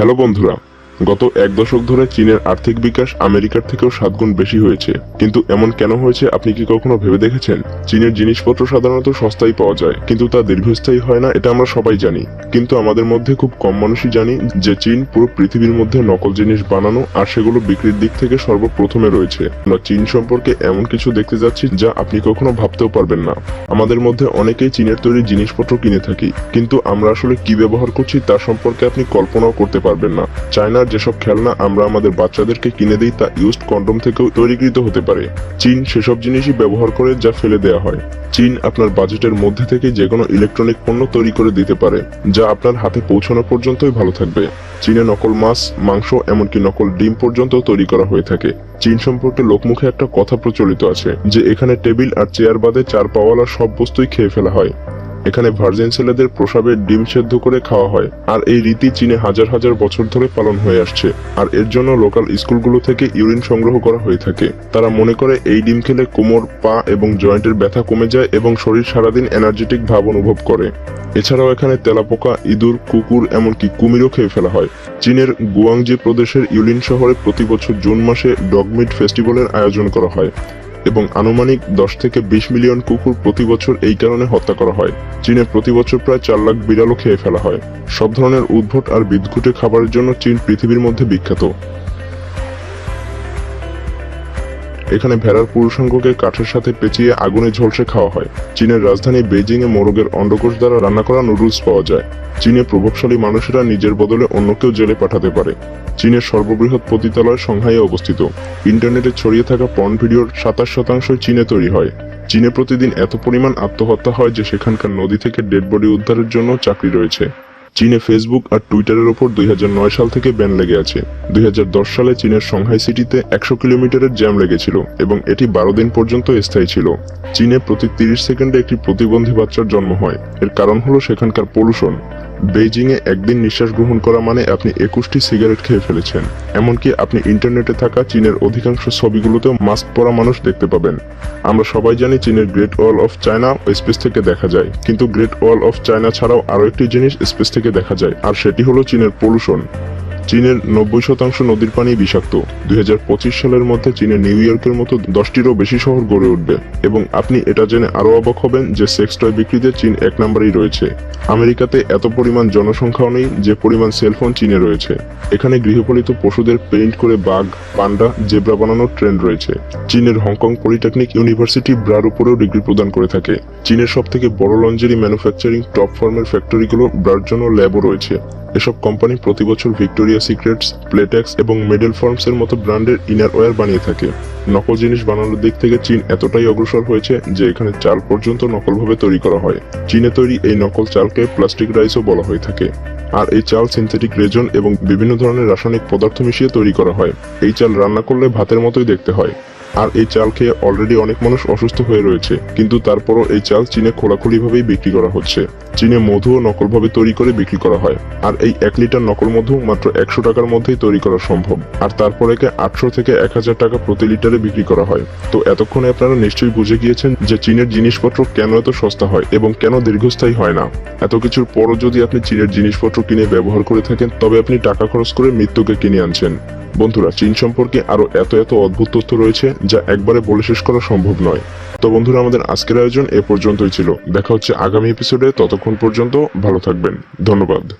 Hello বন্ধুরা গত এক দশক ধরে চীনের আর্থিক বিকাশ আমেরিকার থেকেও সাত গুণ বেশি হয়েছে। কিন্তু এমন কেন হয়েছে আপনি কি কখনো ভেবে দেখেছেন? চীনের জিনিসপত্র সাধারণত সস্তায় পাওয়া যায়, কিন্তু তা দীর্ঘস্থায়ী হয় না, এটা আমরা সবাই জানি। কিন্তু আমাদের মধ্যে খুব কম মানুষই জানি যে চীন পুরো পৃথিবীর মধ্যে নকল জিনিস বানানো আর সেগুলো বিক্রির দিক থেকে সর্বপ্রথমে রয়েছে। আমরা চীন সম্পর্কে এমন কিছু দেখতে যাচ্ছি যা আপনি কখনো ভাবতেও পারবেন না। আমাদের মধ্যে অনেকেই চীনের তৈরি জিনিসপত্র কিনে থাকি, কিন্তু আমরা আসলে কি ব্যবহার করছি তা সম্পর্কে আপনি কল্পনাও করতে পারবেন না। চায়নার যেসব খেলনা আমরা আমাদের বাচ্চাদেরকে কিনে দিই তা ইউজড কন্ডম থেকেও তৈরিকৃত হতে পারে। চীন সেসব জিনিসই ব্যবহার করে যা ফেলে দেওয়া হয়। চীন আপনার বাজেটের মধ্যে থেকে যে কোনো ইলেকট্রনিক পণ্য তৈরি করে দিতে পারে, যা আপনার হাতে পৌঁছানো পর্যন্তই ভালো থাকবে। চীনে নকল মাছ, মাংস, এমনকি নকল ডিম পর্যন্ত তৈরি করা হয়ে থাকে। চীন সম্পর্কে লোকমুখে একটা কথা প্রচলিত আছে, যে এখানে টেবিল আর চেয়ার বাদে চার পাওয়ালা সব বস্তুই খেয়ে ফেলা হয়। এখানে ভার্জিন ছেলেদের প্রসাবের ডিম সেদ্ধ করে খাওয়া হয়, আর এই রীতি চীনে হাজার হাজার বছর ধরে পালন হয়ে আসছে, আর এর জন্য লোকাল স্কুলগুলো থেকে ইউরিন সংগ্রহ করা হয়ে থাকে। তারা মনে করে এই ডিম খেলে কোমর, পা এবং জয়েন্টের ব্যথা কমে যায় এবং শরীর সারাদিন এনার্জেটিক ভাব অনুভব করে। এছাড়াও এখানে তেলাপোকা, ইঁদুর, কুকুর এমনকি কুমিরও খেয়ে ফেলা হয়। চীনের গুয়াংজি প্রদেশের ইউলিন শহরে প্রতি বছর জুন মাসে ডগমিট ফেস্টিভ্যালের আয়োজন করা হয়। এবং আনুমানিক দশ থেকে বিশ মিলিয়ন কুকুর প্রতি বছর এই কারণে হত্যা করা হয়। চীনে প্রতি বছর প্রায় চার লাখ বিড়ালও খেয়ে ফেলা হয়। সব ধরনের উদ্ভট আর বিদ্ঘুটে খাবারের জন্য চীন পৃথিবীর মধ্যে বিখ্যাত। এখানে ভেড়ার পুরুষাঙ্গকে কাঠের সাথে পেঁচিয়ে আগুনে ঝলসে খাওয়া হয়। চীনের রাজধানী বেজিং এ মোরগের অন্ডকোষ দ্বারা রান্না করা নুডলস পাওয়া যায়। চীনে প্রভাবশালী মানুষেরা নিজের বদলে অন্যকেও জেলে পাঠাতে পারে। চীনের সর্ববৃহৎ পতিতালয় সংহাইয়ে অবস্থিত। ইন্টারনেটে ছড়িয়ে থাকা পর্ন ভিডিওর সাতাশ শতাংশই চীনে তৈরি হয়। চীনে প্রতিদিন এত পরিমাণ আত্মহত্যা হয় যে সেখানকার নদী থেকে ডেড বডি উদ্ধারের জন্য চাকরি রয়েছে। চীনে ফেসবুক আর টুইটারের ওপর দুই হাজার নয় সাল থেকে ব্যান লেগে আছে। দুই হাজার দশ সালে চীনের সংহাই সিটিতে একশো কিলোমিটারের জ্যাম লেগেছিল এবং এটি বারো দিন পর্যন্ত স্থায়ী ছিল। চীনে প্রতি তিরিশ সেকেন্ডে একটি প্রতিবন্ধী বাচ্চার জন্ম হয়। এর কারণ হলো সেখানকার পলিউশন বেইজিং এ একদিন নিঃশ্বাস গ্রহণ করা মানে আপনি একুশটি সিগারেট খেয়ে ফেলেছেন। এমনকি আপনি ইন্টারনেটে থাকা চীনের অধিকাংশ ছবিগুলোতেও মাস্ক পরা মানুষ দেখতে পাবেন। আমরা সবাই জানি চীনের great wall of China space থেকে দেখা যায়। কিন্তু গ্রেট ওয়াল অফ চায়না ছাড়াও আরও একটি জিনিস স্পেস থেকে দেখা যায়, আর সেটি হলো চীনের পলিউশন চীনের নব্বই শতাংশ নদীর পানি বিষাক্ত। দুই হাজার পঁচিশ সালের মধ্যে চীনের নিউ ইয়র্কের মতো দশটিরও বেশি শহর গড়ে উঠবে। এবং আপনি এটা জেনে আরও অবাক হবেন যে সেক্স টয় বিক্রিতে চীন এক নম্বরেই রয়েছে। আমেরিকাতে এত পরিমাণ জনসংখ্যাও নেই যে পরিমাণ সেলফোন চীনে রয়েছে। এখানে গৃহপালিত পশুদের পেইন্ট করে বাঘ, পান্ডা, জেব্রা বানানোর ট্রেন্ড রয়েছে। চীনের হংকং পলিটেকনিক ইউনিভার্সিটি ব্রার উপরেও ডিগ্রি প্রদান করে থাকে। চীনের সব থেকে বড় লঞ্জারি ম্যানুফ্যাকচারিং টপ ফার্মের ফ্যাক্টরিগুলো ব্রার জন্য ল্যাবও রয়েছে। এসব কোম্পানি প্রতি বছর ভিক্টোরিয়া সিক্রেটস প্লেটেক্স এবং মেডেল ফর্মস এর মতো ব্র্যান্ডের ইনার ওয়্যার বানিয়ে থাকে। নকল জিনিস বানানোর দিক থেকে চীন এতটাই অগ্রসর হয়েছে যে এখানে চাল পর্যন্ত নকলভাবে তৈরি করা হয়। চীনে তৈরি এই নকল চালকে প্লাস্টিক রাইসও বলা হয়ে থাকে। আর এই চাল সিনথেটিক রেজন এবং বিভিন্ন ধরনের রাসায়নিক পদার্থ মিশিয়ে তৈরি করা হয়। এই চাল রান্না করলে ভাতের মতোই দেখতে হয়। আর এই চাল খেয়ে অলরেডি অনেক মানুষ অসুস্থ হয়ে রয়েছে। কিন্তু তারপরও এই চাল চীনে খোলাখুলিভাবেই বিক্রি করা হচ্ছে। চীনে মধুও নকলভাবে তৈরি করে বিক্রি করা হয়। আর এই এক লিটার নকল মধু মাত্র একশো টাকার মধ্যেই তৈরি করা সম্ভব। আর তারপর একে আটশো থেকে এক হাজার টাকা প্রতি লিটারে বিক্রি করা হয়। তো এতক্ষণে আপনারা নিশ্চয়ই বুঝে গিয়েছেন যে চীনের জিনিসপত্র কেন এত সস্তা হয় এবং কেন দীর্ঘস্থায়ী হয় না। এত কিছুর পরও যদি আপনি চীনের জিনিসপত্র কিনে ব্যবহার করে থাকেন, তবে আপনি টাকা খরচ করে মৃত্যুকে কিনে আনছেন। বন্ধুরা, চীন সম্পর্কে আরও এত এত অদ্ভুত তথ্য রয়েছে যা একবারে বলে শেষ করা সম্ভব নয়। তো বন্ধুরা, আমাদের আজকের আয়োজন এ পর্যন্তই ছিল। দেখা হচ্ছে আগামী এপিসোডে ততক্ষণ পর্যন্ত ভালো থাকবেন। ধন্যবাদ।